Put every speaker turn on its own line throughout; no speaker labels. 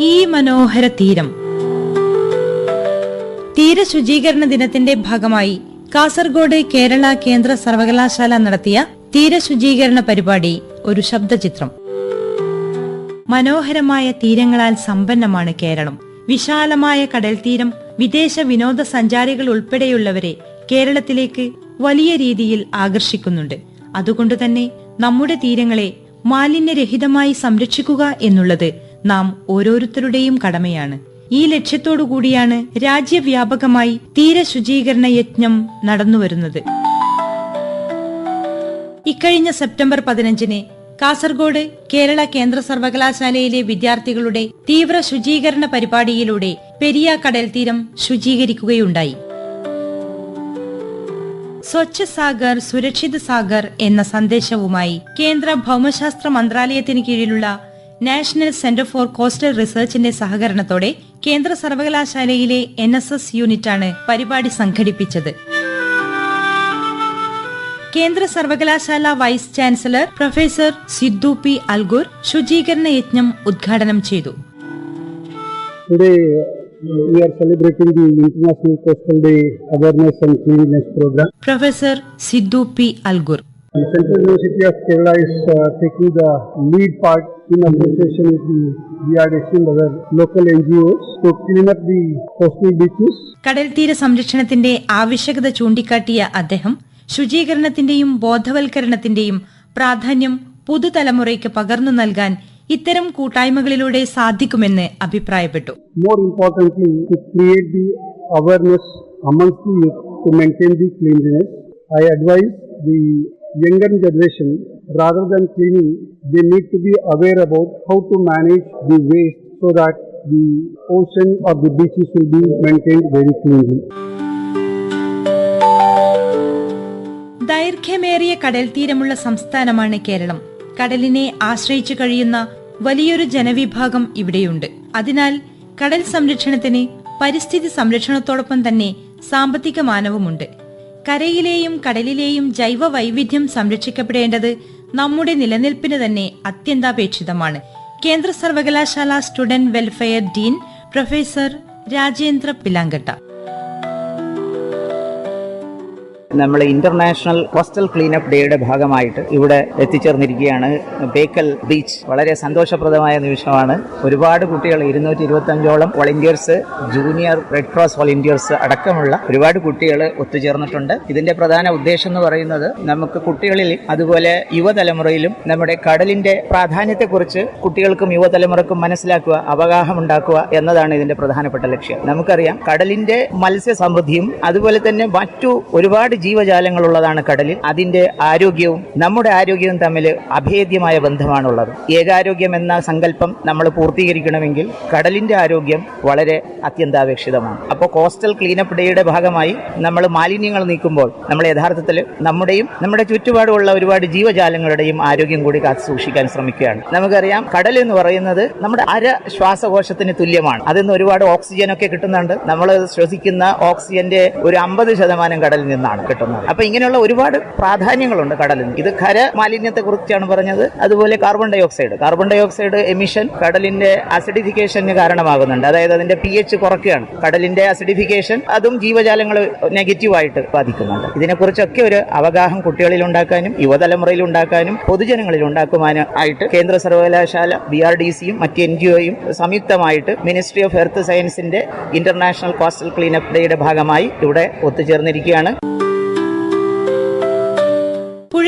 ഈ മനോഹര തീരം തീരശുചീകരണ ദിനത്തിന്റെ ഭാഗമായി കാസർഗോഡ് കേരള കേന്ദ്ര സർവകലാശാല നടത്തിയ തീരശുചീകരണ പരിപാടി ഒരു ശബ്ദചിത്രം. മനോഹരമായ തീരങ്ങളാൽ സമ്പന്നമാണ് കേരളം. വിശാലമായ കടൽ തീരം വിദേശ വിനോദസഞ്ചാരികൾ ഉൾപ്പെടെയുള്ളവരെ കേരളത്തിലേക്ക് വലിയ രീതിയിൽ ആകർഷിക്കുന്നുണ്ട്. അതുകൊണ്ട് തന്നെ നമ്മുടെ തീരങ്ങളെ മാലിന്യരഹിതമായി സംരക്ഷിക്കുക എന്നുള്ളത് നാം ഓരോരുത്തരുടെയും കടമയാണ്. ഈ ലക്ഷ്യത്തോടു കൂടിയാണ് രാജ്യവ്യാപകമായി തീരശുചീകരണ യജ്ഞം നടന്നുവരുന്നത്. ഇക്കഴിഞ്ഞ സെപ്റ്റംബർ പതിനഞ്ചിന് കാസർഗോഡ് കേരള കേന്ദ്ര സർവകലാശാലയിലെ വിദ്യാർത്ഥികളുടെ തീവ്ര ശുചീകരണ പരിപാടിയിലൂടെ പെരിയ കടൽ തീരം ശുചീകരിക്കുകയുണ്ടായി. സ്വച്ഛ സാഗർ സുരക്ഷിത് സാഗർ എന്ന സന്ദേശവുമായി കേന്ദ്ര ഭൗമശാസ്ത്ര മന്ത്രാലയത്തിന് കീഴിലുള്ള നാഷണൽ സെന്റർ ഫോർ കോസ്റ്റൽ റിസർച്ചിന്റെ സഹകരണത്തോടെ കേന്ദ്ര സർവകലാശാലയിലെ എൻ എസ് എസ് യൂണിറ്റാണ് പരിപാടി സംഘടിപ്പിച്ചത് കേന്ദ്ര സർവകലാശാല vice chancellor professor Siddu P Algur ശുചീകരണ യജ്ഞം ഉദ്ഘാടനം ചെയ്തു
uh, we are celebrating the International Coastal Day Awareness and Cleanliness Program.
Professor Siddu P Algur
The Central University of Kerala is uh, taking the lead part in association with the BRDC and other local NGOs to clean up the coastal beaches.
കടൽത്തീര സംരക്ഷണത്തിന്റെ ആവശ്യകത ചൂണ്ടിക്കാട്ടിയ അദ്ദേഹം ശുചീകരണത്തിന്റെയും ബോധവൽക്കരണത്തിന്റെയും പ്രാധാന്യം പുതുതലമുറയ്ക്ക് പകർന്നു നൽകാൻ ഇത്തരം കൂട്ടായ്മകളിലൂടെ സാധിക്കുമെന്ന് അഭിപ്രായപ്പെട്ടു
More importantly, to create the awareness amongst the youth to maintain the cleanliness. I advise the younger generation, rather than cleaning, they need to be aware about how to manage the waste so that the ocean or the beaches will be maintained very cleanly.
ദൈർഘ്യമേറിയ കടൽ തീരമുള്ള സംസ്ഥാനമാണ് കേരളം കടലിനെ ആശ്രയിച്ചു കഴിയുന്ന വലിയൊരു ജനവിഭാഗം ഇവിടെയുണ്ട് അതിനാൽ കടൽ സംരക്ഷണത്തിന് പരിസ്ഥിതി സംരക്ഷണത്തോടൊപ്പം തന്നെ സാമ്പത്തിക മാനവുമുണ്ട് കരയിലെയും കടലിലെയും ജൈവ വൈവിധ്യം സംരക്ഷിക്കപ്പെടേണ്ടത് നമ്മുടെ നിലനിൽപ്പിന് തന്നെ അത്യന്താപേക്ഷിതമാണ്. കേന്ദ്ര സർവകലാശാല student welfare dean professor Rajendra Pilankatta.
നമ്മൾ ഇന്റർനാഷണൽ കോസ്റ്റൽ ക്ലീനപ്പ് ഡേയുടെ ഭാഗമായിട്ട് ഇവിടെ എത്തിച്ചേർന്നിരിക്കുകയാണ്. ബേക്കൽ ബീച്ച് വളരെ സന്തോഷപ്രദമായ നിമിഷമാണ്. ഒരുപാട് കുട്ടികൾ ഇരുന്നൂറ്റി ഇരുപത്തി അഞ്ചോളം volunteers junior red cross volunteers അടക്കമുള്ള ഒരുപാട് കുട്ടികൾ ഒത്തുചേർന്നിട്ടുണ്ട്. ഇതിന്റെ പ്രധാന ഉദ്ദേശം എന്ന് പറയുന്നത് നമുക്ക് കുട്ടികളിൽ അതുപോലെ യുവതലമുറയിലും നമ്മുടെ കടലിന്റെ പ്രാധാന്യത്തെക്കുറിച്ച് കുട്ടികൾക്കും യുവതലമുറക്കും മനസ്സിലാക്കുക അവഗാഹം ഉണ്ടാക്കുക എന്നതാണ് ഇതിന്റെ പ്രധാനപ്പെട്ട ലക്ഷ്യം. നമുക്കറിയാം കടലിന്റെ മത്സ്യ സമൃദ്ധിയും അതുപോലെ തന്നെ മറ്റു ഒരുപാട് ജീവജാലങ്ങളുള്ളതാണ് കടലിൽ. അതിന്റെ ആരോഗ്യവും നമ്മുടെ ആരോഗ്യവും തമ്മിൽ അഭേദ്യമായ ബന്ധമാണുള്ളത്. ഏകാരോഗ്യം എന്ന സങ്കല്പം നമ്മൾ പൂർത്തീകരിക്കണമെങ്കിൽ കടലിന്റെ ആരോഗ്യം വളരെ അത്യന്താപേക്ഷിതമാണ്. അപ്പോൾ കോസ്റ്റൽ ക്ലീനപ്പ് ഡേയുടെ ഭാഗമായി നമ്മൾ മാലിന്യങ്ങൾ നീക്കുമ്പോൾ നമ്മൾ യഥാർത്ഥത്തിൽ നമ്മുടെയും നമ്മുടെ ചുറ്റുപാടുമുള്ള ഒരുപാട് ജീവജാലങ്ങളുടെയും ആരോഗ്യം കൂടി കാത്തു സൂക്ഷിക്കാൻ ശ്രമിക്കുകയാണ്. നമുക്കറിയാം കടൽ എന്ന് പറയുന്നത് നമ്മുടെ അര ശ്വാസകോശത്തിന് തുല്യമാണ്. അതിൽ നിന്ന് ഒരുപാട് ഓക്സിജൻ ഒക്കെ കിട്ടുന്നുണ്ട്. നമ്മൾ ശ്വസിക്കുന്ന ഓക്സിജന്റെ ഒരു അമ്പത് ശതമാനം കടലിൽ നിന്നാണ്. കിട്ടുന്നത്. അപ്പൊ ഇങ്ങനെയുള്ള ഒരുപാട് പ്രാധാന്യങ്ങളുണ്ട് കടലിന്. ഇത് ഖര മാലിന്യത്തെ കുറിച്ചാണ് പറഞ്ഞത്. അതുപോലെ carbon dioxide carbon dioxide emission കടലിന്റെ അസിഡിഫിക്കേഷന് കാരണമാകുന്നുണ്ട്. അതായത് അതിന്റെ പി എച്ച് കുറയ്ക്കുകയാണ്. കടലിന്റെ അസിഡിഫിക്കേഷൻ അതും ജീവജാലങ്ങൾ നെഗറ്റീവായിട്ട് ബാധിക്കുന്നുണ്ട്. ഇതിനെക്കുറിച്ചൊക്കെ ഒരു അവഗാഹം കുട്ടികളിൽ ഉണ്ടാക്കാനും യുവതലമുറയിൽ ഉണ്ടാക്കാനും പൊതുജനങ്ങളിൽ ഉണ്ടാക്കുവാനായിട്ട് കേന്ദ്ര സർവകലാശാല ബി ആർ ഡി സിയും മറ്റ് എൻ ജി ഒയും സംയുക്തമായിട്ട് മിനിസ്ട്രി ഓഫ് എർത്ത് സയൻസിന്റെ ഇന്റർനാഷണൽ കോസ്റ്റൽ ക്ലീനപ്പ് ഡേയുടെ ഭാഗമായി ഇവിടെ ഒത്തുചേർന്നിരിക്കുകയാണ്.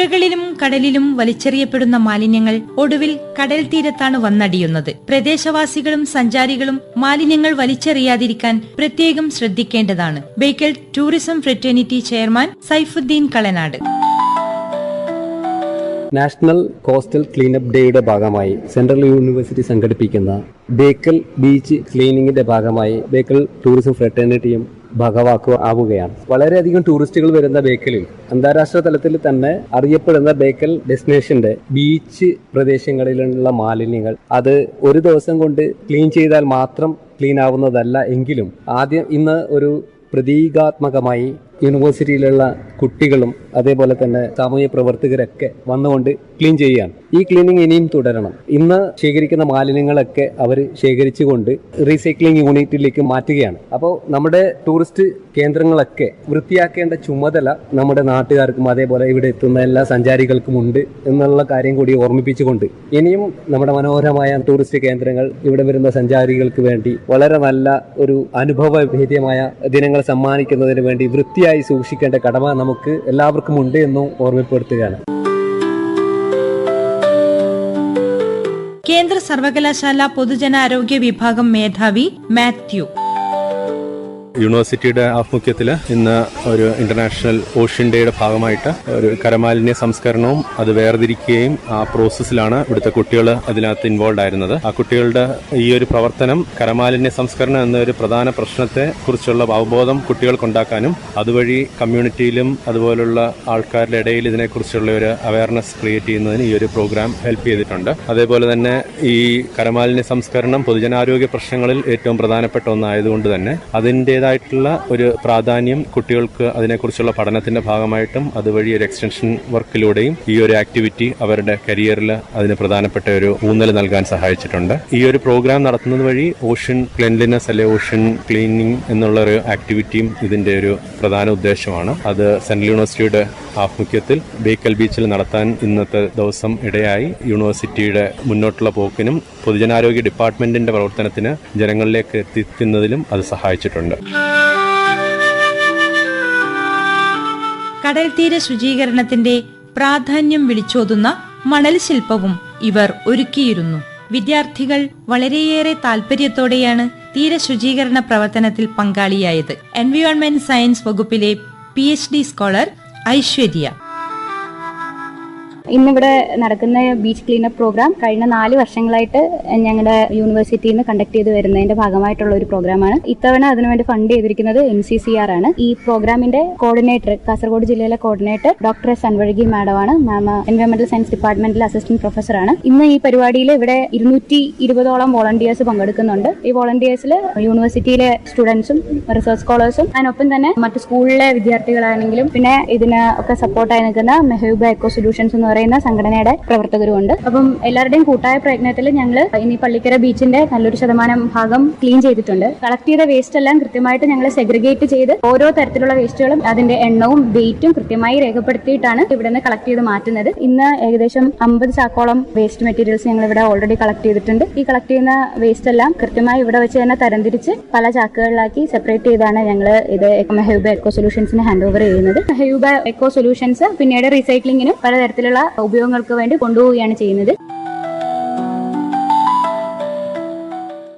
പുഴകളിലും കടലിലും വലിച്ചെറിയപ്പെടുന്ന മാലിന്യങ്ങൾ ഒടുവിൽ കടൽ തീരത്താണ് വന്നടിയുന്നത്. പ്രദേശവാസികളും സഞ്ചാരികളും മാലിന്യങ്ങൾ വലിച്ചെറിയാതിരിക്കാൻ പ്രത്യേകം ശ്രദ്ധിക്കേണ്ടതാണ്. Bekal tourism fraternity chairman Saifuddin Kalanad.
National coastal cleanup ഡേയുടെ ഭാഗമായി സെൻട്രൽ യൂണിവേഴ്സിറ്റി സംഘടിപ്പിക്കുന്ന ബേക്കൽ ബീച്ച് ക്ലീനിങ്ങിന്റെ ഭാഗമായി ബേക്കൽ ടൂറിസം ഫ്രട്ടേണിറ്റിയും ഭാഗവാക്കുക ആവുകയാണ് വളരെയധികം ടൂറിസ്റ്റുകൾ വരുന്ന ബേക്കലിൽ അന്താരാഷ്ട്ര തലത്തിൽ തന്നെ അറിയപ്പെടുന്ന ബേക്കൽ ഡെസ്റ്റിനേഷന്റെ ബീച്ച് പ്രദേശങ്ങളിലുള്ള മാലിന്യങ്ങൾ അത് ഒരു ദിവസം കൊണ്ട് ക്ലീൻ ചെയ്താൽ മാത്രം ക്ലീൻ ആവുന്നതല്ല എങ്കിലും ആദ്യം ഇന്ന് ഒരു പ്രതീകാത്മകമായി യൂണിവേഴ്സിറ്റിയിലുള്ള കുട്ടികളും അതേപോലെ തന്നെ സാമൂഹ്യ പ്രവർത്തകരൊക്കെ വന്നുകൊണ്ട് ക്ലീൻ ചെയ്യുകയാണ്. ഈ ക്ലീനിങ് ഇനിയും തുടരണം. ഇന്ന് ശേഖരിക്കുന്ന മാലിന്യങ്ങളൊക്കെ അവർ ശേഖരിച്ചുകൊണ്ട് റീസൈക്ലിംഗ് യൂണിറ്റിലേക്ക് മാറ്റുകയാണ്. അപ്പോൾ നമ്മുടെ ടൂറിസ്റ്റ് കേന്ദ്രങ്ങളൊക്കെ വൃത്തിയാക്കേണ്ട ചുമതല നമ്മുടെ നാട്ടുകാർക്കും അതേപോലെ ഇവിടെ എത്തുന്ന എല്ലാ സഞ്ചാരികൾക്കും ഉണ്ട് എന്നുള്ള കാര്യം കൂടി ഓർമ്മിപ്പിച്ചുകൊണ്ട് ഇനിയും നമ്മുടെ മനോഹരമായ ടൂറിസ്റ്റ് കേന്ദ്രങ്ങൾ ഇവിടെ വരുന്ന സഞ്ചാരികൾക്ക് വേണ്ടി വളരെ നല്ല ഒരു അനുഭവഭേദ്യമായ ദിനങ്ങൾ സമ്മാനിക്കുന്നതിന് വേണ്ടി വൃത്തിയായി സൂക്ഷിക്കേണ്ട കടമ നമുക്ക് എല്ലാവർക്കും ഉണ്ട് എന്നും ഓർമ്മപ്പെടുത്തുകയാണ്.
കേന്ദ്ര സർവകലാശാല പൊതുജനാരോഗ്യ വിഭാഗം മേധാവി മാത്യു.
യൂണിവേഴ്സിറ്റിയുടെ ആഭിമുഖ്യത്തിൽ ഇന്ന് ഒരു ഇന്റർനാഷണൽ ഓഷ്യൻ ഡേയുടെ ഭാഗമായിട്ട് ഒരു കരമാലിന്യ സംസ്കരണവും അത് വേർതിരിക്കുകയും ആ പ്രോസസ്സിലാണ് ഇവിടുത്തെ കുട്ടികൾ അതിനകത്ത് ഇൻവോൾവ് ആയിരുന്നത്. ആ കുട്ടികളുടെ ഈ ഒരു പ്രവർത്തനം കരമാലിന്യ സംസ്കരണം എന്നൊരു പ്രധാന പ്രശ്നത്തെ കുറിച്ചുള്ള അവബോധം കുട്ടികൾക്കുണ്ടാക്കാനും അതുവഴി കമ്മ്യൂണിറ്റിയിലും അതുപോലുള്ള ആൾക്കാരുടെ ഇടയിൽ ഇതിനെക്കുറിച്ചുള്ള ഒരു അവയർനെസ് ക്രിയേറ്റ് ചെയ്യുന്നതിന് ഈ ഒരു പ്രോഗ്രാം ഹെൽപ്പ് ചെയ്തിട്ടുണ്ട്. അതേപോലെ തന്നെ ഈ കരമാലിന്യ സംസ്കരണം പൊതുജനാരോഗ്യ പ്രശ്നങ്ങളിൽ ഏറ്റവും പ്രധാനപ്പെട്ട ഒന്നായതുകൊണ്ട് തന്നെ അതിന്റെതായിട്ടുള്ള ഒരു പ്രാധാന്യം കുട്ടികൾക്ക് അതിനെക്കുറിച്ചുള്ള പഠനത്തിന്റെ ഭാഗമായിട്ടും അതുവഴി ഒരു എക്സ്റ്റൻഷൻ വർക്കിലൂടെയും ഈ ഒരു ആക്ടിവിറ്റി അവരുടെ കരിയറിൽ അതിന് പ്രധാനപ്പെട്ട ഒരു ഊന്നൽ നൽകാൻ സഹായിച്ചിട്ടുണ്ട്. ഈ ഒരു പ്രോഗ്രാം നടത്തുന്നത് വഴി ഓഷ്യൻ ക്ലെൻലിനെസ് അല്ലെ ഓഷ്യൻ ക്ലീനിങ് എന്നുള്ള ഒരു ആക്ടിവിറ്റിയും ഇതിന്റെ ഒരു പ്രധാന ഉദ്ദേശമാണ്. അത് സെൻട്രൽ യൂണിവേഴ്സിറ്റിയുടെ ആഭിമുഖ്യത്തിൽ ബേക്കൽ ബീച്ചിൽ നടത്താൻ ഇന്നത്തെ ദിവസം ഇടയായി. യൂണിവേഴ്സിറ്റിയുടെ മുന്നോട്ടുള്ള പോക്കിനും പൊതുജനാരോഗ്യ ഡിപ്പാർട്ട്മെന്റിന്റെ പ്രവർത്തനത്തിന് ജനങ്ങളിലേക്ക് എത്തിക്കുന്നതിലും അത് സഹായിച്ചിട്ടുണ്ട്.
കടൽ തീര ശുചീകരണത്തിന്റെ പ്രാധാന്യം വിളിച്ചോതുന്ന മണൽ ശില്പവും ഇവർ ഒരുക്കിയിരുന്നു. വിദ്യാർത്ഥികൾ വളരെയേറെ താൽപര്യത്തോടെയാണ് തീര ശുചീകരണ പ്രവർത്തനത്തിൽ പങ്കാളിയായത്. എൻവയോൺമെന്റ് സയൻസ് വകുപ്പിലെ P H D scholar Aishwarya.
ഇന്നിവിടെ നടക്കുന്ന ബീച്ച് ക്ലീനപ്പ് പ്രോഗ്രാം കഴിഞ്ഞ നാല് വർഷങ്ങളായിട്ട് ഞങ്ങളുടെ യൂണിവേഴ്സിറ്റിയിൽ നിന്ന് കണ്ടക്ട് ചെയ്ത് വരുന്നതിന്റെ ഭാഗമായിട്ടുള്ള ഒരു പ്രോഗ്രാമാണ് ഇത്തവണ അതിനുവേണ്ടി ഫണ്ട് ചെയ്തിരിക്കുന്നത് എൻ സി സി ആർ ആണ്. ഈ പ്രോഗ്രാമിന്റെ കോർഡിനേറ്റർ കാസർഗോഡ് ജില്ലയിലെ കോർഡിനേറ്റർ ഡോക്ടർ എസ് അൻവഴകി മാഡമാണ് മാം എൻവയോൺമെന്റൽ സയൻസ് ഡിപ്പാർട്ട്മെന്റിലെ അസിസ്റ്റന്റ് പ്രൊഫസറാണ് ഇന്ന് ഈ പരിപാടിയിൽ ഇവിടെ ഇരുന്നൂറ്റി ഇരുപതോളം വോളണ്ടിയേഴ്സ് പങ്കെടുക്കുന്നുണ്ട്. ഈ വോളണ്ടിയേഴ്സിൽ യൂണിവേഴ്സിറ്റിയിലെ സ്റ്റുഡൻസും റിസർച്ച് സ്കോളേഴ്സും അതിനൊപ്പം തന്നെ മറ്റ് സ്കൂളിലെ വിദ്യാർത്ഥികളാണെങ്കിലും പിന്നെ ഇതിന് ഒക്കെ സപ്പോർട്ടായി നിൽക്കുന്ന മെഹൂബ എക്കോ സൊല്യൂഷൻസ് എന്ന് പറയുന്ന സംഘടനയുടെ പ്രവർത്തകരുമുണ്ട്. അപ്പം എല്ലാവരുടെയും കൂട്ടായ പ്രയത്നത്തിൽ ഞങ്ങൾ ഇനി പള്ളിക്കര ബീച്ചിന്റെ നല്ലൊരു ശതമാനം ഭാഗം ക്ലീൻ ചെയ്തിട്ടുണ്ട്. കളക്ട് ചെയ്ത വേസ്റ്റ് എല്ലാം കൃത്യമായിട്ട് ഞങ്ങൾ സെഗ്രിഗേറ്റ് ചെയ്ത് ഓരോ തരത്തിലുള്ള വേസ്റ്റുകളും അതിന്റെ എണ്ണവും വെയിറ്റും കൃത്യമായി രേഖപ്പെടുത്തിയിട്ടാണ് ഇവിടെ നിന്ന് കളക്ട് ചെയ്ത് മാറ്റുന്നത്. ഇന്ന് ഏകദേശം അമ്പത് ചാക്കോളം വേസ്റ്റ് മെറ്റീരിയൽസ് ഞങ്ങൾ ഇവിടെ ഓൾറെഡി കളക്ട് ചെയ്തിട്ടുണ്ട്. ഈ കളക്ട് ചെയ്യുന്ന വേസ്റ്റ് എല്ലാം കൃത്യമായി ഇവിടെ വെച്ച് തന്നെ തരംതിരിച്ച് പല ചാക്കുകളിലാക്കി സെപ്പറേറ്റ് ചെയ്താണ് ഞങ്ങൾ ഇത് മെഹൂബ എക്കോ സൊല്യൂഷൻസിന് ഹാൻഡ് ഓവർ ചെയ്യുന്നത്. മെഹൂബ എക്കോ സൊല്യൂഷൻസ് പിന്നീട് റീസൈക്ലിങ്ങിനും പലതരത്തിലുള്ള ഉപയോഗങ്ങൾക്ക് വേണ്ടി കൊണ്ടുപോവുകയാണ് ചെയ്യുന്നത്.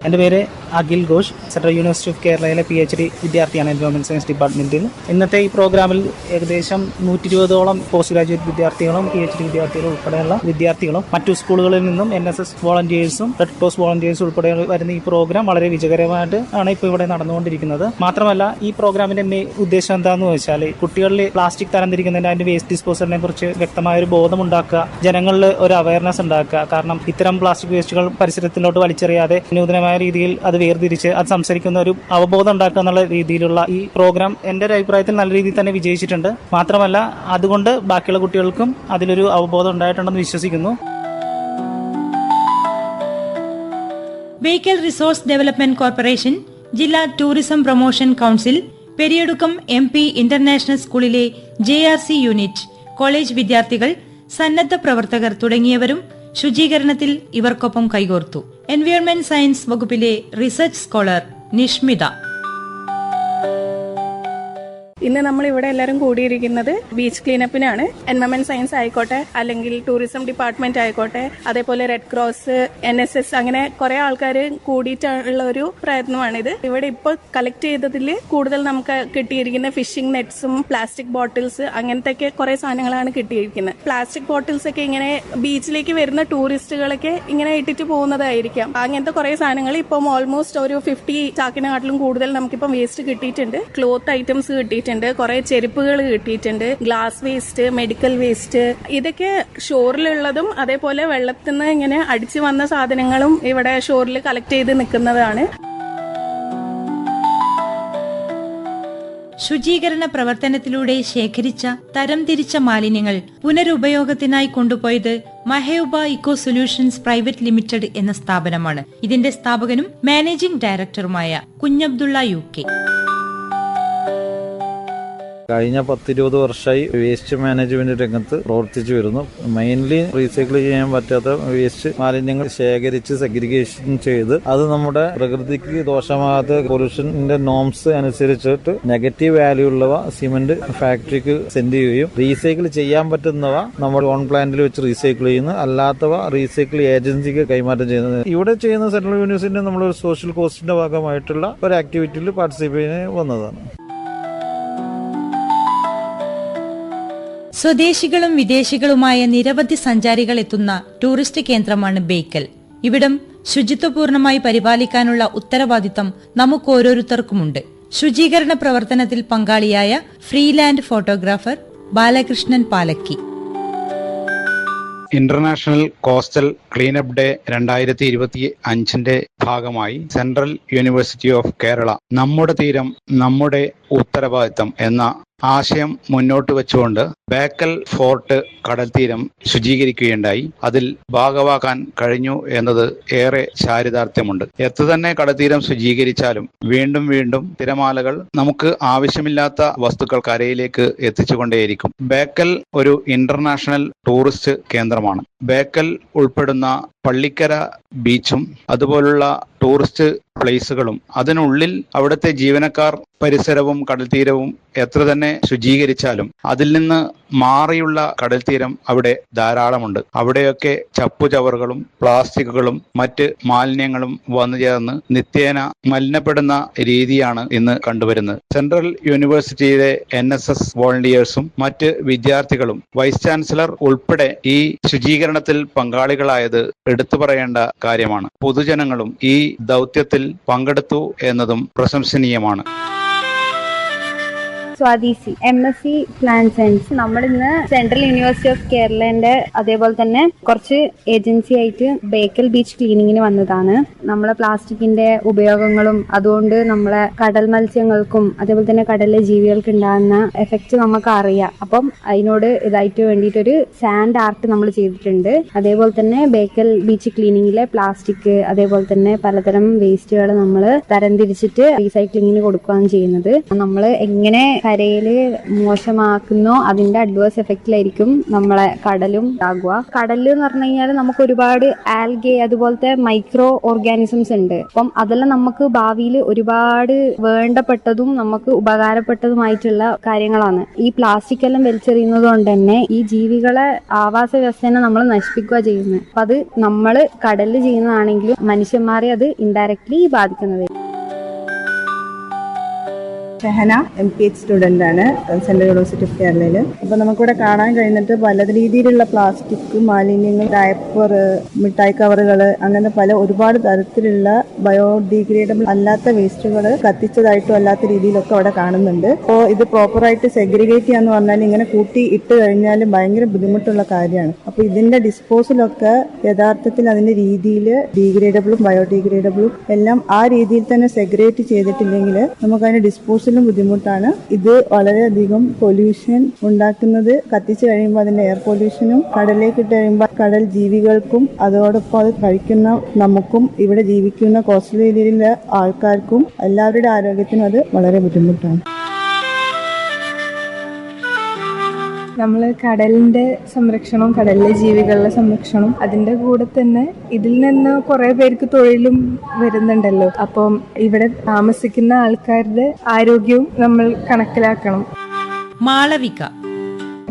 എന്റെ പേര് Akhil Ghosh central university of കേരളയിലെ P H D വിദ്യാർത്ഥിയാണ് എൻവയോൺമെന്റ് സയൻസ് ഡിപ്പാർട്ട്മെന്റിൽ ഇന്നത്തെ ഈ പ്രോഗ്രാമിൽ ഏകദേശം നൂറ്റി ഇരുപതോളം പോസ്റ്റ് ഗ്രാജുവേറ്റ് വിദ്യാർത്ഥികളും പി എച്ച് ഡി വിദ്യാർത്ഥികളും ഉൾപ്പെടെയുള്ള വിദ്യാർത്ഥികളും മറ്റു സ്കൂളുകളിൽ നിന്നും എൻ എസ് എസ് വോളണ്ടിയേഴ്സും റെഡ് ക്രോസ് വോളണ്ടിയേഴ്സും ഉൾപ്പെടെ വരുന്ന ഈ പ്രോഗ്രാം വളരെ വിജയകരമായിട്ട് ആണ് ഇപ്പോൾ ഇവിടെ നടന്നുകൊണ്ടിരിക്കുന്നത്. മാത്രമല്ല ഈ പ്രോഗ്രാമിന്റെ മെയിൻ ഉദ്ദേശം എന്താണെന്ന് വെച്ചാൽ കുട്ടികളിൽ പ്ലാസ്റ്റിക് തരംതിരിക്കുന്നതിന് അതിന്റെ വേസ്റ്റ് ഡിസ്പോസലിനെ കുറിച്ച് വ്യക്തമായ ഒരു ബോധം ഉണ്ടാക്കുക ജനങ്ങളിൽ ഒരു അവയർനെസ് ഉണ്ടാക്കുക. കാരണം ഇത്തരം പ്ലാസ്റ്റിക് വേസ്റ്റുകൾ പരിസരത്തിലോട്ട് വലിച്ചെറിയാതെ നൂതനമായ രീതിയിൽ അത് വേർതിരിച്ച് അത് സംസാരിക്കുന്ന ഒരു അവബോധം ഉണ്ടാക്കുക എന്നുള്ള രീതിയിലുള്ള ഈ പ്രോഗ്രാം എന്റെ ഒരു അഭിപ്രായത്തിൽ നല്ല രീതിയിൽ തന്നെ വിജയിച്ചിട്ടുണ്ട്. മാത്രമല്ല അതുകൊണ്ട് ബാക്കിയുള്ള കുട്ടികൾക്കും അതിലൊരു അവബോധം ഉണ്ടായിട്ടുണ്ടെന്ന് വിശ്വസിക്കുന്നു.
ബേക്കൽ റിസോഴ്സ് ഡെവലപ്മെന്റ് കോർപ്പറേഷൻ ജില്ലാ tourism promotion council Periyadukkam M P international സ്കൂളിലെ J R C unit college വിദ്യാർത്ഥികൾ സന്നദ്ധ പ്രവർത്തകർ തുടങ്ങിയവരും ശുചീകരണത്തിൽ ഇവർക്കൊപ്പം കൈകോർത്തു. എൻവയോൺമെന്റ് സയൻസ് വകുപ്പിലെ റിസർച്ച് സ്കോളർ നിഷ്മിത.
ഇന്ന് നമ്മൾ ഇവിടെ എല്ലാവരും കൂടിയിരിക്കുന്നത് ബീച്ച് ക്ലീനപ്പിനാണ് എൻവയൺമെന്റ് സയൻസ് ആയിക്കോട്ടെ അല്ലെങ്കിൽ ടൂറിസം ഡിപ്പാർട്ട്മെന്റ് ആയിക്കോട്ടെ അതേപോലെ red cross N S S അങ്ങനെ കുറെ ആൾക്കാർ കൂടിയിട്ടുള്ള ഒരു പ്രയത്നമാണിത്. ഇവിടെ ഇപ്പോൾ കളക്ട് ചെയ്തതിൽ കൂടുതൽ നമുക്ക് കിട്ടിയിരിക്കുന്ന ഫിഷിംഗ് നെറ്റ്സും പ്ലാസ്റ്റിക് ബോട്ടിൽസ് അങ്ങനത്തെ ഒക്കെ കുറെ സാധനങ്ങളാണ് കിട്ടിയിരിക്കുന്നത്. പ്ലാസ്റ്റിക് ബോട്ടിൽസ് ഒക്കെ ഇങ്ങനെ ബീച്ചിലേക്ക് വരുന്ന ടൂറിസ്റ്റുകളൊക്കെ ഇങ്ങനെ ഇട്ടിട്ട് പോകുന്നതായിരിക്കാം. അങ്ങനത്തെ കുറെ സാധനങ്ങൾ ഇപ്പം ഓൾമോസ്റ്റ് ഒരു ഫിഫ്റ്റി ചാക്കിനെക്കാട്ടിലും കൂടുതൽ നമുക്കിപ്പം വേസ്റ്റ് കിട്ടിയിട്ടുണ്ട്. ക്ലോത്ത് ഐറ്റംസ് കിട്ടിയിട്ടുണ്ട്. കുറെ ചെരുപ്പുകൾ കിട്ടിയിട്ടുണ്ട്. ഗ്ലാസ് വേസ്റ്റ് മെഡിക്കൽ വേസ്റ്റ് ഇതൊക്കെ ഷോറിലുള്ളതും അതേപോലെ വെള്ളത്തിൽ നിന്ന് ഇങ്ങനെ അടിച്ചു വന്ന സാധനങ്ങളും ഇവിടെ ഷോറിൽ കളക്ട് ചെയ്ത് നിൽക്കുന്നതാണ്.
ശുചീകരണ പ്രവർത്തനത്തിലൂടെ ശേഖരിച്ച തരംതിരിച്ച മാലിന്യങ്ങൾ പുനരുപയോഗത്തിനായി കൊണ്ടുപോയത് Maheba eco solutions private limited എന്ന സ്ഥാപനമാണ്. ഇതിന്റെ സ്ഥാപകനും മാനേജിംഗ് ഡയറക്ടറുമായ കുഞ്ഞബ്ദുള്ള യു കെ.
കഴിഞ്ഞ പത്തിരുപത് വർഷമായി വേസ്റ്റ് മാനേജ്മെന്റ് രംഗത്ത് പ്രവർത്തിച്ചു വരുന്നു. മെയിൻലി റീസൈക്കിൾ ചെയ്യാൻ പറ്റാത്ത വേസ്റ്റ് മാലിന്യങ്ങൾ ശേഖരിച്ച് സെഗ്രിഗേഷൻ ചെയ്ത് അത് നമ്മുടെ പ്രകൃതിക്ക് ദോഷമാകാത്ത പൊല്യൂഷന്റെ നോംസ് അനുസരിച്ചിട്ട് നെഗറ്റീവ് വാല്യൂ ഉള്ളവ സിമെന്റ് ഫാക്ടറിക്ക് സെൻഡ് ചെയ്യുകയും റീസൈക്കിൾ ചെയ്യാൻ പറ്റുന്നവ നമ്മുടെ ഓൺ പ്ലാന്റിൽ വെച്ച് റീസൈക്കിൾ ചെയ്യുന്നു. അല്ലാത്തവ റീസൈക്കിൾ ഏജൻസിക്ക് കൈമാറ്റം ചെയ്യുന്നത് ഇവിടെ ചെയ്യുന്ന സെൻട്രൽ യൂണിവേഴ്സിറ്റി നമ്മളൊരു സോഷ്യൽ കോസ്റ്റിന്റെ ഭാഗമായിട്ടുള്ള ഒരു ആക്ടിവിറ്റിയിൽ പാർട്ടിസിപ്പേറ്റ് വന്നതാണ്.
സ്വദേശികളും വിദേശികളുമായ നിരവധി സഞ്ചാരികൾ എത്തുന്ന ടൂറിസ്റ്റ് കേന്ദ്രമാണ് ബേക്കൽ. ഇവിടം ശുചിത്വപൂർണമായി പരിപാലിക്കാനുള്ള ഉത്തരവാദിത്തം നമുക്ക് ഓരോരുത്തർക്കുമുണ്ട് ശുചീകരണ പ്രവർത്തനത്തിൽ പങ്കാളിയായ freelance photographer Balakrishnan Palakki.
International coastal cleanup day രണ്ടായിരത്തി ഇരുപത്തി അഞ്ചിന്റെ ഭാഗമായി സെൻട്രൽ യൂണിവേഴ്സിറ്റി ഓഫ് കേരള നമ്മുടെ തീരം നമ്മുടെ ഉത്തരവാദിത്തം എന്ന ആശയം മുന്നോട്ട് വെച്ചുകൊണ്ട് ബേക്കൽ ഫോർട്ട് കടൽ തീരം ശുചീകരിക്കുകയുണ്ടായി. അതിൽ ഭാഗമാക്കാൻ കഴിഞ്ഞു എന്നത് ഏറെ ചാരിതാർത്ഥ്യമുണ്ട്. എത്ര തന്നെ കടൽത്തീരം ശുചീകരിച്ചാലും വീണ്ടും വീണ്ടും തിരമാലകൾ നമുക്ക് ആവശ്യമില്ലാത്ത വസ്തുക്കൾ കരയിലേക്ക് എത്തിച്ചുകൊണ്ടേയിരിക്കും. ബേക്കൽ ഒരു ഇന്റർനാഷണൽ ടൂറിസ്റ്റ് കേന്ദ്രമാണ്. ബേക്കൽ ഉൾപ്പെടുന്ന പള്ളിക്കര ബീച്ചും അതുപോലുള്ള ടൂറിസ്റ്റ് പ്ലേസുകളും അതിനുള്ളിൽ അവിടുത്തെ ജീവനക്കാർ പരിസരവും കടൽത്തീരവും എത്ര തന്നെ ശുചീകരിച്ചാലും അതിൽ നിന്ന് മാറിയുള്ള കടൽ തീരം അവിടെ ധാരാളമുണ്ട്. അവിടെയൊക്കെ ചപ്പുചവറുകളും പ്ലാസ്റ്റിക്കുകളും മറ്റ് മാലിന്യങ്ങളും വന്നു ചേർന്ന് നിത്യേന മലിനപ്പെടുന്ന രീതിയാണ് ഇന്ന് കണ്ടുവരുന്നത്. സെൻട്രൽ യൂണിവേഴ്സിറ്റിയിലെ എൻ എസ് എസ് വോളണ്ടിയേഴ്സും മറ്റ് വിദ്യാർത്ഥികളും വൈസ് ചാൻസലർ ഉൾപ്പെടെ ഈ ശുചീകരണത്തിൽ പങ്കാളികളായത് എടുത്തു പറയേണ്ട കാര്യമാണ്. പൊതുജനങ്ങളും ഈ ദൗത്യത്തിൽ പങ്കെടുത്തു എന്നതും പ്രശംസനീയമാണ്.
Swathi C M S C plant science നമ്മൾ ഇന്ന് സെൻട്രൽ യൂണിവേഴ്സിറ്റി ഓഫ് കേരളന്റെ അതേപോലെ തന്നെ കുറച്ച് ഏജൻസി ആയിട്ട് ബേക്കൽ ബീച്ച് ക്ലീനിങ്ങിന് വന്നതാണ്. നമ്മളെ പ്ലാസ്റ്റിക്കിന്റെ ഉപയോഗങ്ങളും അതുകൊണ്ട് നമ്മളെ കടൽ മത്സ്യങ്ങൾക്കും അതേപോലെ തന്നെ കടലിലെ ജീവികൾക്ക് ഉണ്ടാകുന്ന എഫക്റ്റ് നമുക്ക് അറിയാം അപ്പം അതിനോട് ഇതായിട്ട് വേണ്ടിയിട്ടൊരു സാൻഡ് ആർട്ട് നമ്മൾ ചെയ്തിട്ടുണ്ട്. അതേപോലെ തന്നെ ബേക്കൽ ബീച്ച് ക്ലീനിങ്ങിലെ പ്ലാസ്റ്റിക് അതേപോലെ തന്നെ പലതരം വേസ്റ്റുകൾ നമ്മൾ തരംതിരിച്ചിട്ട് റീസൈക്ലിങ്ങിന് കൊടുക്കുകയാണ് ചെയ്യുന്നത്. നമ്മൾ എങ്ങനെ കരയിൽ മോശമാക്കുന്നോ അതിന്റെ അഡ്വേഴ്സ് എഫക്റ്റിലായിരിക്കും നമ്മളെ കടലും ഉണ്ടാകുക കടലിൽ എന്ന് പറഞ്ഞു കഴിഞ്ഞാൽ നമുക്ക് ഒരുപാട് ആൽഗെ അതുപോലത്തെ മൈക്രോ ഓർഗാനിസംസ് ഉണ്ട്. അപ്പം അതെല്ലാം നമുക്ക് ഭാവിയിൽ ഒരുപാട് വേണ്ടപ്പെട്ടതും നമുക്ക് ഉപകാരപ്പെട്ടതുമായിട്ടുള്ള കാര്യങ്ങളാണ്. ഈ പ്ലാസ്റ്റിക് എല്ലാം വലിച്ചെറിയുന്നത് കൊണ്ട് തന്നെ ഈ ജീവികളെ ആവാസ വ്യവസ്ഥനെ നമ്മൾ നശിപ്പിക്കുക ചെയ്യുന്നത്. അപ്പൊ അത് നമ്മൾ കടലിൽ ചെയ്യുന്നതാണെങ്കിലും മനുഷ്യന്മാരെ അത് ഇൻഡയറക്ട്ലി ബാധിക്കുന്നത്
Shahana M P H student ആണ് സെൻട്രൽ യൂണിവേഴ്സിറ്റി ഓഫ് കേരളയിൽ അപ്പോൾ നമുക്കിവിടെ കാണാൻ കഴിഞ്ഞിട്ട് പല രീതിയിലുള്ള പ്ലാസ്റ്റിക് മാലിന്യങ്ങൾ ഡയപ്പർ മിഠായി കവറുകൾ അങ്ങനെ പല ഒരുപാട് തരത്തിലുള്ള ബയോഡിഗ്രേഡബിൾ അല്ലാത്ത വേസ്റ്റുകൾ കത്തിച്ചതായിട്ടും അല്ലാത്ത രീതിയിലൊക്കെ അവിടെ കാണുന്നുണ്ട്. അപ്പോൾ ഇത് പ്രോപ്പറായിട്ട് സെഗ്രിഗേറ്റ് ചെയ്യാന്ന് പറഞ്ഞാൽ ഇങ്ങനെ കൂട്ടി ഇട്ട് കഴിഞ്ഞാൽ ഭയങ്കര ബുദ്ധിമുട്ടുള്ള കാര്യമാണ്. അപ്പോൾ ഇതിന്റെ ഡിസ്പോസലൊക്കെ യഥാർത്ഥത്തിൽ അതിന്റെ രീതിയിൽ ഡീഗ്രേഡബിളും ബയോഡിഗ്രേഡബിളും എല്ലാം ആ രീതിയിൽ തന്നെ സെഗ്രേറ്റ് ചെയ്തിട്ടില്ലെങ്കിൽ നമുക്ക് അതിന്റെ ഡിസ്പോസലും ബുദ്ധിമുട്ടാണ്. ഇത് വളരെയധികം പൊല്യൂഷൻ ഉണ്ടാക്കുന്നത്. കത്തിച്ചു കഴിയുമ്പോൾ അതിന്റെ എയർ പൊല്യൂഷനും കടലിലേക്ക് ഇട്ട് കഴിയുമ്പോൾ കടൽ ജീവികൾക്കും അതോടൊപ്പം അത് കഴിക്കുന്ന നമുക്കും ഇവിടെ ജീവിക്കുന്ന കോസ്റ്റൽ ഏരിയയിലെ ആൾക്കാർക്കും എല്ലാവരുടെ ആരോഗ്യത്തിനും അത് വളരെ ബുദ്ധിമുട്ടാണ്.
നമ്മൾ കടലിന്റെ സംരക്ഷണവും കടലിലെ ജീവികളുടെ സംരക്ഷണവും അതിന്റെ കൂടെ തന്നെ ഇതിൽ നിന്ന് കുറെ പേർക്ക് തൊഴിലും വരുന്നുണ്ടല്ലോ. അപ്പം ഇവിടെ താമസിക്കുന്ന ആൾക്കാരുടെ ആരോഗ്യവും നമ്മൾ കണക്കിലാക്കണം.
മാളവിക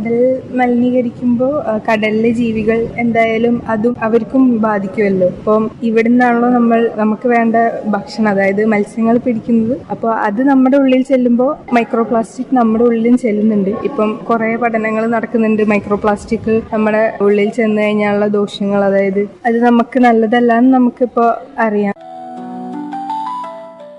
കടൽ മലിനീകരിക്കുമ്പോൾ കടലിലെ ജീവികൾ എന്തായാലും അതും അവർക്കും ബാധിക്കുമല്ലോ. അപ്പം ഇവിടെ നിന്നാണല്ലോ നമ്മൾ നമുക്ക് വേണ്ട ഭക്ഷണം അതായത് മത്സ്യങ്ങൾ പിടിക്കുന്നത്. അപ്പോൾ അത് നമ്മുടെ ഉള്ളിൽ ചെല്ലുമ്പോൾ മൈക്രോ പ്ലാസ്റ്റിക് നമ്മുടെ ഉള്ളിലും ചെല്ലുന്നുണ്ട്. ഇപ്പം കുറേ പഠനങ്ങൾ നടക്കുന്നുണ്ട് മൈക്രോ പ്ലാസ്റ്റിക് നമ്മുടെ ഉള്ളിൽ ചെന്ന് കഴിഞ്ഞാലുള്ള ദോഷങ്ങൾ. അതായത് അത് നമുക്ക് നല്ലതല്ല എന്ന് നമുക്കിപ്പോൾ അറിയാം.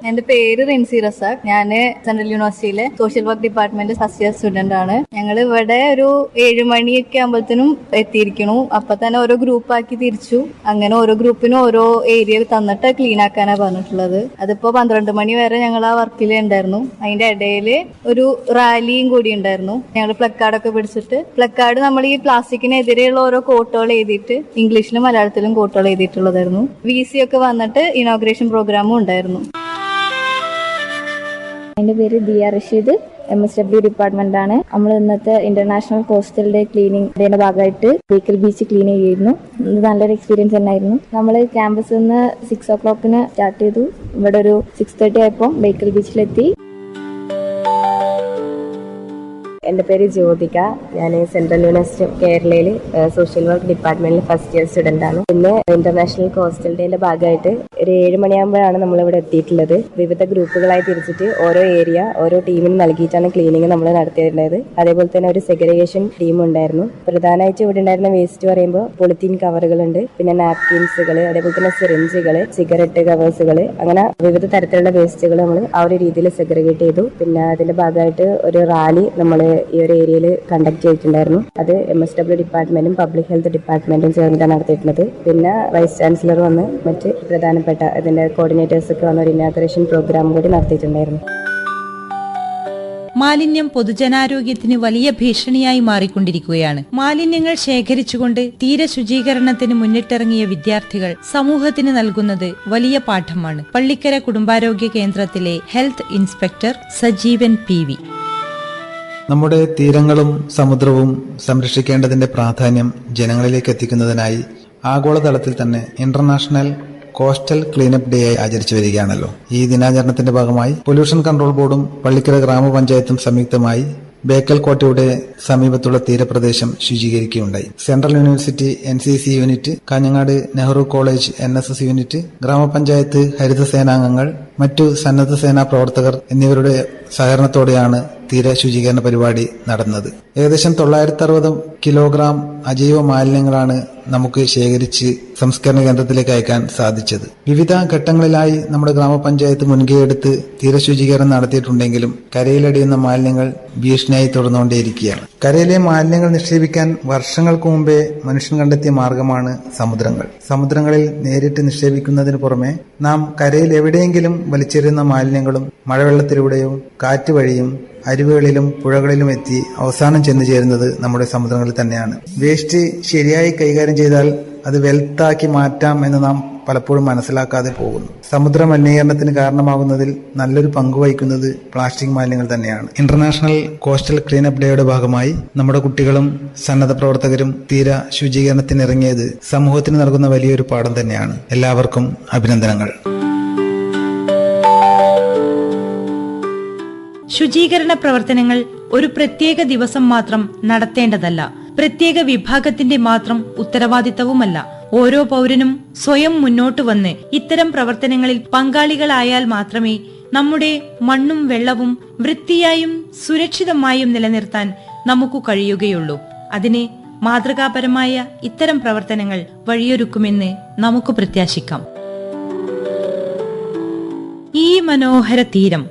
എന്റെ പേര് റിൻസി റസാഖ്. ഞാൻ സെൻട്രൽ യൂണിവേഴ്സിറ്റിയിലെ social work department first year student ആണ്. ഞങ്ങൾ ഇവിടെ ഒരു ഏഴ് മണിയൊക്കെ ആകുമ്പോഴത്തേനും എത്തിയിരിക്കണു. അപ്പൊ തന്നെ ഓരോ ഗ്രൂപ്പാക്കി തിരിച്ചു. അങ്ങനെ ഓരോ ഗ്രൂപ്പിനും ഓരോ ഏരിയ തന്നിട്ട് ക്ലീൻ ആക്കാനാണ് പറഞ്ഞിട്ടുള്ളത്. അതിപ്പോ പന്ത്രണ്ട് മണി വരെ ഞങ്ങൾ ആ വർക്കിൽ ഉണ്ടായിരുന്നു. അതിന്റെ ഇടയിൽ ഒരു റാലിയും കൂടി ഉണ്ടായിരുന്നു. ഞങ്ങൾ പ്ലക്കാർഡൊക്കെ പിടിച്ചിട്ട് പ്ലക്കാർഡ് നമ്മൾ ഈ പ്ലാസ്റ്റിക്കിനെതിരെയുള്ള ഓരോ കോട്ടുകൾ എഴുതിയിട്ട് ഇംഗ്ലീഷിലും മലയാളത്തിലും കോട്ടുകൾ എഴുതിയിട്ടുള്ളതായിരുന്നു. വി സി ഒക്കെ വന്നിട്ട് ഇനോഗ്രേഷൻ പ്രോഗ്രാമും ഉണ്ടായിരുന്നു.
എന്റെ പേര് Diya Rasheed M S W department ആണ്. നമ്മൾ ഇന്നത്തെ ഇന്റർനാഷണൽ കോസ്റ്റൽ ഡേ ക്ലീനിങ് ഡേയുടെ ഭാഗമായിട്ട് ബേക്കൽ ബീച്ച് ക്ലീൻ ചെയ്യുന്നു നല്ലൊരു എക്സ്പീരിയൻസ് തന്നെയായിരുന്നു. നമ്മൾ ക്യാമ്പസിൽ നിന്ന് സിക്സ് ഓ ക്ലോക്കിന് സ്റ്റാർട്ട് ചെയ്തു. ഇവിടെ ഒരു സിക്സ് തേർട്ടി ആയപ്പോൾ ബേക്കൽ ബീച്ചിലെത്തി
എന്റെ പേര് ജ്യോതിക. ഞാൻ സെൻട്രൽ യൂണിവേഴ്സിറ്റി ഓഫ് കേരളയിൽ സോഷ്യൽ വർക്ക് ഡിപ്പാർട്ട്മെന്റിൽ ഫസ്റ്റ് ഇയർ സ്റ്റുഡന്റ് ആണ് ഇന്ന് ഇന്റർനാഷണൽ കോസ്റ്റൽ ഡേയുടെ ഭാഗമായിട്ട് ഒരു ഏഴ് മണിയാകുമ്പോഴാണ് നമ്മൾ ഇവിടെ എത്തിയിട്ടുള്ളത്. വിവിധ ഗ്രൂപ്പുകളായി തിരിച്ചിട്ട് ഓരോ ഏരിയ ഓരോ ടീമിന് നൽകിയിട്ടാണ് ക്ലീനിങ് നമ്മൾ നടത്തിയിട്ടുണ്ടായത് അതേപോലെ തന്നെ ഒരു സെഗ്രഗേഷൻ ടീം ഉണ്ടായിരുന്നു. പ്രധാനമായിട്ട് ഇവിടെ ഉണ്ടായിരുന്ന വേസ്റ്റ് പറയുമ്പോൾ പൊളിത്തീൻ കവറുകളുണ്ട്. പിന്നെ നാപ്കിൻസുകൾ അതേപോലെ തന്നെ സിറിഞ്ചുകൾ സിഗരറ്റ് കവേഴ്സുകൾ. അങ്ങനെ വിവിധ തരത്തിലുള്ള വേസ്റ്റുകൾ നമ്മൾ ആ ഒരു രീതിയിൽ സെഗ്രഗേറ്റ് ചെയ്തു. പിന്നെ അതിന്റെ ഭാഗമായിട്ട് ഒരു റാലി നമ്മൾ ഈ ഒരു ഏരിയയിൽ കണ്ടക്ട് ചെയ്തിട്ടുണ്ടായിരുന്നു. അത് എം എസ് ഡബ്ല്യു ഡിപ്പാർട്ട്മെന്റും പബ്ലിക് ഹെൽത്ത് ഡിപ്പാർട്ട്മെന്റും ചേർന്നിട്ടാണ് നടത്തിയിട്ടുള്ളത്. പിന്നെ വൈസ് ചാൻസലർ വന്ന് മറ്റ് പ്രധാനപ്പെട്ട ഇതിന്റെ കോർഡിനേറ്റേഴ്സ് ഒക്കെ വന്ന ഒരു ഇനാഗ്രേഷൻ പ്രോഗ്രാം കൂടി നടത്തിയിട്ടുണ്ടായിരുന്നു.
മാലിന്യം പൊതുജനാരോഗ്യത്തിന് വലിയ ഭീഷണിയായി മാറിക്കൊണ്ടിരിക്കുകയാണ്. മാലിന്യങ്ങൾ ശേഖരിച്ചുകൊണ്ട് തീര ശുചീകരണത്തിന് മുന്നിട്ടിറങ്ങിയ വിദ്യാർത്ഥികൾ സമൂഹത്തിന് നൽകുന്നത് വലിയ പാഠമാണ്. പള്ളിക്കര കുടുംബാരോഗ്യ കേന്ദ്രത്തിലെ ഹെൽത്ത് ഇൻസ്പെക്ടർ സജീവൻ പി
നമ്മുടെ തീരങ്ങളും സമുദ്രവും സംരക്ഷിക്കേണ്ടതിന്റെ പ്രാധാന്യം ജനങ്ങളിലേക്ക് എത്തിക്കുന്നതിനായി ആഗോളതലത്തിൽ തന്നെ ഇന്റർനാഷണൽ കോസ്റ്റൽ ക്ലീനപ്പ് ഡേ ആയി ആചരിച്ചു വരികയാണല്ലോ. ഈ ദിനാചരണത്തിന്റെ ഭാഗമായി പൊല്യൂഷൻ കൺട്രോൾ ബോർഡും പള്ളിക്കര ഗ്രാമപഞ്ചായത്തും സംയുക്തമായി ബേക്കൽ കോട്ടയുടെ സമീപത്തുള്ള തീരപ്രദേശം ശുചീകരിക്കുകയുണ്ടായി. Central university N C C unit Kanhangad Nehru college N S S unit ഗ്രാമപഞ്ചായത്ത് ഹരിതസേനാംഗങ്ങൾ മറ്റു സന്നദ്ധ സേനാ പ്രവർത്തകർ എന്നിവരുടെ സഹകരണത്തോടെയാണ് തീര ശുചീകരണ പരിപാടി നടന്നത്. ഏകദേശം തൊള്ളായിരത്തി അറുപത് കിലോഗ്രാം അജൈവ മാലിന്യങ്ങളാണ് നമുക്ക് ശേഖരിച്ച് സംസ്കരണ കേന്ദ്രത്തിലേക്ക് അയക്കാൻ സാധിച്ചത്. വിവിധ ഘട്ടങ്ങളിലായി നമ്മുടെ ഗ്രാമപഞ്ചായത്ത് മുൻകൈയെടുത്ത് തീരശുചീകരണം നടത്തിയിട്ടുണ്ടെങ്കിലും കരയിലടിയുന്ന മാലിന്യങ്ങൾ ഭീഷണിയായി തുടർന്നുകൊണ്ടേയിരിക്കുകയാണ്. കരയിലെ മാലിന്യങ്ങൾ നിക്ഷേപിക്കാൻ വർഷങ്ങൾക്ക് മുമ്പേ മനുഷ്യൻ കണ്ടെത്തിയ മാർഗമാണ് സമുദ്രങ്ങൾ. സമുദ്രങ്ങളിൽ നേരിട്ട് നിക്ഷേപിക്കുന്നതിന് പുറമെ നാം കരയിൽ എവിടെയെങ്കിലും വലിച്ചെറിയുന്ന മാലിന്യങ്ങളും മഴവെള്ളത്തിലൂടെയും കാറ്റ് വഴിയും അരുവികളിലും പുഴകളിലും എത്തി അവസാനം ചെന്നു ചേരുന്നത് നമ്മുടെ സമുദ്രങ്ങളിൽ തന്നെയാണ്. വേസ്റ്റ് ശരിയായി കൈകാര്യം ചെയ്താൽ അത് വെൽത്താക്കി മാറ്റാം എന്ന് നാം പലപ്പോഴും മനസ്സിലാക്കാതെ പോകുന്നു. സമുദ്ര മലിനീകരണത്തിന് കാരണമാകുന്നതിൽ നല്ലൊരു പങ്ക് വഹിക്കുന്നത് പ്ലാസ്റ്റിക് മാലിന്യങ്ങൾ തന്നെയാണ്. ഇന്റർനാഷണൽ കോസ്റ്റൽ ക്ലീനപ്പ് ഡേയുടെ ഭാഗമായി നമ്മുടെ കുട്ടികളും സന്നദ്ധ പ്രവർത്തകരും തീര ശുചീകരണത്തിനിറങ്ങിയത് സമൂഹത്തിന് നൽകുന്ന വലിയൊരു പാഠം തന്നെയാണ്. എല്ലാവർക്കും അഭിനന്ദനങ്ങൾ.
ശുചീകരണ പ്രവർത്തനങ്ങൾ ഒരു പ്രത്യേക ദിവസം മാത്രം നടത്തേണ്ടതല്ല. പ്രത്യേക വിഭാഗത്തിന്റെ മാത്രം ഉത്തരവാദിത്തവുമല്ല. ഓരോ പൗരനും സ്വയം മുന്നോട്ട് വന്ന് ഇത്തരം പ്രവർത്തനങ്ങളിൽ പങ്കാളികളായാൽ മാത്രമേ നമ്മുടെ മണ്ണും വെള്ളവും വൃത്തിയായും സുരക്ഷിതമായും നിലനിർത്താൻ നമുക്ക് കഴിയുകയുള്ളൂ. അതിനെ മാതൃകാപരമായ ഇത്തരം പ്രവർത്തനങ്ങൾ വഴിയൊരുക്കുമെന്ന് നമുക്ക് പ്രത്യാശിക്കാം. ഈ മനോഹര തീരം.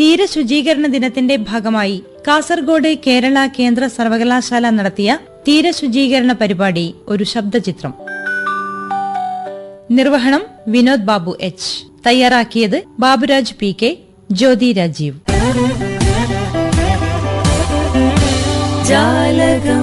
തീരശുചീകരണ ദിനത്തിന്റെ ഭാഗമായി കാസർഗോഡ് കേരള കേന്ദ്ര സർവകലാശാല നടത്തിയ തീരശുചീകരണ പരിപാടി ഒരു ശബ്ദചിത്രം. നിർവഹണം വിനോദ് ബാബു എച്ച്. തയ്യാറാക്കിയത് ബാബുരാജ് പി കെ ജ്യോതി രാജീവ്.
ജാലകം